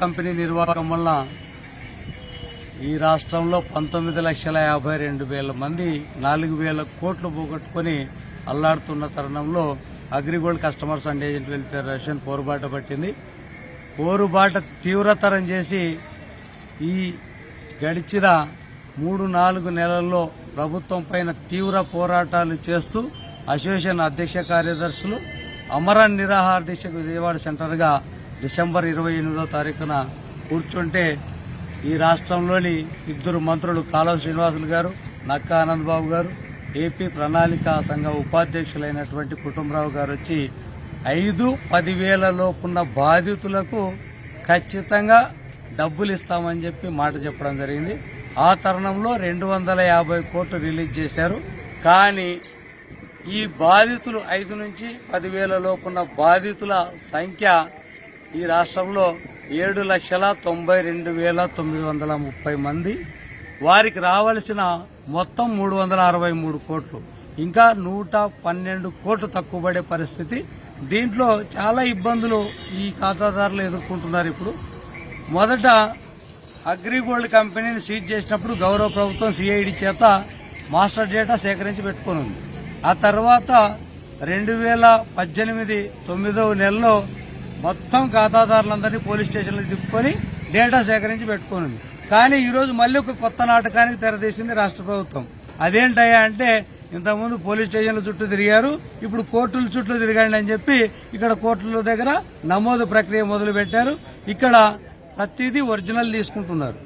Company నిర్వాహకం వల్ల ఈ రాష్ట్రంలో పంతొమ్మిది లక్షల యాభై రెండు వేల మంది నాలుగు వేల కోట్లు పోగొట్టుకొని అల్లాడుతున్న తరుణంలో Agrigold customers and agent welfare association పోరుబాట పట్టింది. పోరుబాట తీవ్రతరం చేసి ఈ గడిచిన మూడు నాలుగు నెలల్లో ప్రభుత్వం పైన తీవ్ర పోరాటాలు చేస్తూ అసోసియేషన్ అధ్యక్ష కార్యదర్శులు అమర నిరాహార దీక్షకు విజయవాడ సెంటర్గా డిసెంబర్ ఇరవై ఎనిమిదో తారీఖున కూర్చుంటే ఈ రాష్ట్రంలోని ఇద్దరు మంత్రులు కాలువ శ్రీనివాసులు గారు నక్కా ఆనందబాబు గారు ఏపీ ప్రణాళిక సంఘ ఉపాధ్యక్షులైనటువంటి కుటుంబరావు గారు వచ్చి ఐదు పదివేల లోపున్న బాధితులకు ఖచ్చితంగా డబ్బులు ఇస్తామని చెప్పి మాట చెప్పడం జరిగింది. ఆ తరుణంలో రెండు వందల యాభై కోట్లు రిలీజ్ చేశారు. కానీ ఈ బాధితులు ఐదు నుంచి పదివేల లోపున్న బాధితుల సంఖ్య ఈ రాష్ట్రంలో ఏడు లక్షల తొంభై రెండు వేల తొమ్మిది వందల ముప్పై మంది వారికి రావాల్సిన మొత్తం మూడు వందల అరవై మూడు కోట్లు. ఇంకా నూట పన్నెండు కోట్లు తక్కువ పడే పరిస్థితి. దీంట్లో చాలా ఇబ్బందులు ఈ ఖాతాదారులు ఎదుర్కొంటున్నారు ఇప్పుడు. మొదట అగ్రిగోల్డ్ కంపెనీని సీజ్ చేసినప్పుడు గౌరవ ప్రభుత్వం సిఐడి చేత మాస్టర్ డేటా సేకరించి పెట్టుకుని ఉంది. ఆ తర్వాత రెండు వేల పద్దెనిమిది తొమ్మిదవ నెలలో మొత్తం ఖాతాదారులందరినీ పోలీస్ స్టేషన్లకు తిప్పుకొని డేటా సేకరించి పెట్టుకోనుంది కానీ ఈరోజు మళ్ళీ ఒక కొత్త నాటకానికి తెరదీసింది రాష్ట్ర ప్రభుత్వం. అదేంటయ్యా అంటే ఇంతకుముందు పోలీస్ స్టేషన్ల చుట్టూ తిరిగారు ఇప్పుడు కోర్టుల చుట్టూ తిరగండి అని చెప్పి ఇక్కడ కోర్టుల దగ్గర నమోదు ప్రక్రియ మొదలు పెట్టారు ఇక్కడ ప్రతిదీ ఒరిజినల్ తీసుకుంటున్నారు.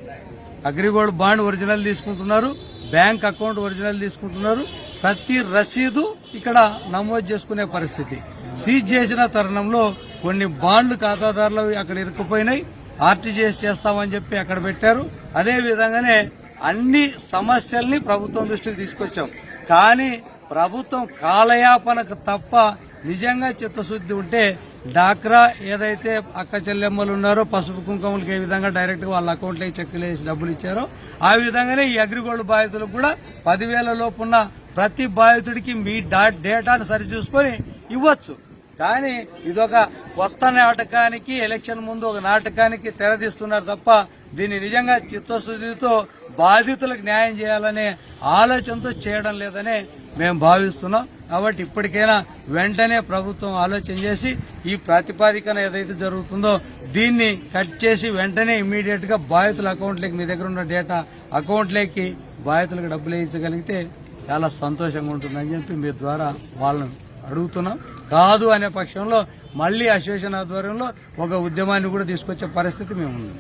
అగ్రిగోల్డ్ బాండ్ ఒరిజినల్ తీసుకుంటున్నారు బ్యాంక్ అకౌంట్ ఒరిజినల్ తీసుకుంటున్నారు. ప్రతి రసీదు ఇక్కడ నమోదు చేసుకునే పరిస్థితి. సీజ్ చేసిన తరుణంలో కొన్ని బాండ్లు ఖాతాదారులు అక్కడ ఇరుక్కుపోయినాయి. ఆర్టీజీఎస్ చేస్తామని చెప్పి అక్కడ పెట్టారు. అదే విధంగానే అన్ని సమస్యల్ని ప్రభుత్వం దృష్టికి తీసుకొచ్చాం. కానీ ప్రభుత్వం కాలయాపనకు తప్ప నిజంగా చిత్తశుద్ధి ఉంటే డాక్రా ఏదైతే అక్క చెల్లెమ్మలు ఉన్నారో పసుపు కుంకుమలకి ఏ విధంగా డైరెక్ట్గా వాళ్ళ అకౌంట్లోకి చెక్కులు వేసి డబ్బులు ఇచ్చారో ఆ విధంగానే ఈ అగ్రిగోల్డ్ బాధితులకు కూడా పదివేల లోపున్న ప్రతి బాధితుడికి మీ డేటాను సరిచూసుకొని ఇవ్వచ్చు. కానీ ఇదొక కొత్త నాటకానికి ఎలక్షన్ ముందు ఒక నాటకానికి తెరదీస్తున్నారు తప్ప దీన్ని నిజంగా చిత్తశుద్ధితో బాధితులకు న్యాయం చేయాలనే ఆలోచనతో చేయడం లేదని మేము భావిస్తున్నాం. కాబట్టి ఇప్పటికైనా వెంటనే ప్రభుత్వం ఆలోచన చేసి ఈ ప్రాతిపాదికన ఏదైతే జరుగుతుందో దీన్ని కట్ చేసి వెంటనే ఇమీడియట్గా బాధితుల అకౌంట్లకి మీ దగ్గర ఉన్న డేటా అకౌంట్లకి బాధితులకు డబ్బులు వేయించగలిగితే చాలా సంతోషంగా ఉంటుందని చెప్పి మీ ద్వారా వాళ్ళని అడుగుతున్నాం. కాదు అనే పక్షంలో మళ్ళీ అసోసియేషన్ ఆధ్వర్యంలో ఒక ఉద్యమాన్ని కూడా తీసుకొచ్చే పరిస్థితి మేము ఉన్నాం